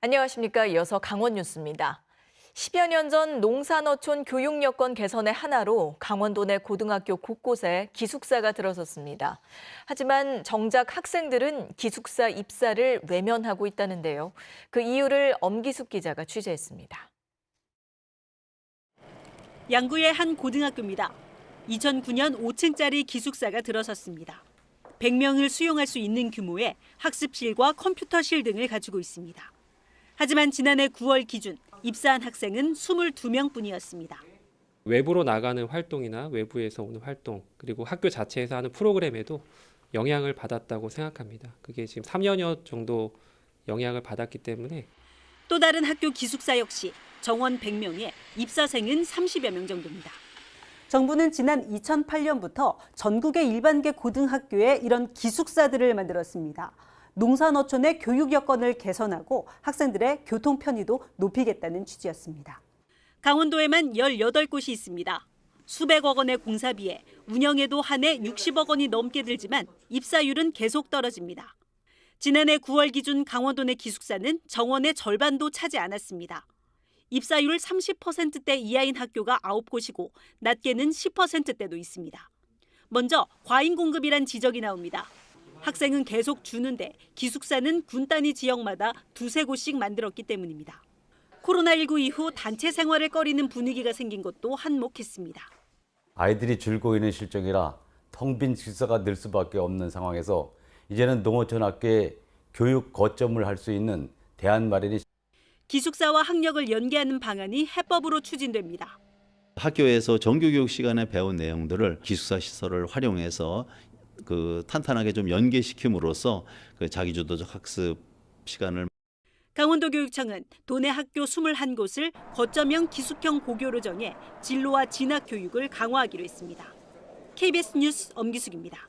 안녕하십니까. 이어서 강원 뉴스입니다. 10여 년 전 농산어촌 교육 여건 개선의 하나로 강원도 내 고등학교 곳곳에 기숙사가 들어섰습니다. 하지만 정작 학생들은 기숙사 입사를 외면하고 있다는데요. 그 이유를 엄기숙 기자가 취재했습니다. 양구의 한 고등학교입니다. 2009년 5층짜리 기숙사가 들어섰습니다. 100명을 수용할 수 있는 규모의 학습실과 컴퓨터실 등을 가지고 있습니다. 하지만 지난해 9월 기준 입사한 학생은 22명뿐이었습니다. 외부로 나가는 활동이나 외부에서 오는 활동 그리고 학교 자체에서 하는 프로그램에도 영향을 받았다고 생각합니다. 그게 지금 3년여 정도 영향을 받았기 때문에 또 다른 학교 기숙사 역시 정원 100명에 입사생은 30여 명 정도입니다. 정부는 지난 2008년부터 전국의 일반계 고등학교에 이런 기숙사들을 만들었습니다. 농산어촌의 교육 여건을 개선하고 학생들의 교통 편의도 높이겠다는 취지였습니다. 강원도에만 18곳이 있습니다. 수백억 원의 공사비에 운영에도 한 해 60억 원이 넘게 들지만 입사율은 계속 떨어집니다. 지난해 9월 기준 강원도 내 기숙사는 정원의 절반도 차지 않았습니다. 입사율 30%대 이하인 학교가 9곳이고 낮게는 10%대도 있습니다. 먼저 과잉 공급이란 지적이 나옵니다. 학생은 계속 주는데 기숙사는 군 단위 지역마다 두세 곳씩 만들었기 때문입니다. 코로나19 이후 단체 생활을 꺼리는 분위기가 생긴 것도 한몫했습니다. 아이들이 줄고 있는 실정이라 텅 빈 기숙사가 늘 수밖에 없는 상황에서 이제는 농어촌 학교에 교육 거점을 할 수 있는 대안 마련이 기숙사와 학력을 연계하는 방안이 해법으로 추진됩니다. 학교에서 정규 교육 시간에 배운 내용들을 기숙사 시설을 활용해서 그 탄탄하게 좀 연계시킴으로써 그 자기주도적 학습 시간을 강원도 교육청은 도내 학교 21곳을 거점형 기숙형 고교로 정해 진로와 진학 교육을 강화하기로 했습니다. KBS 뉴스 엄기숙입니다.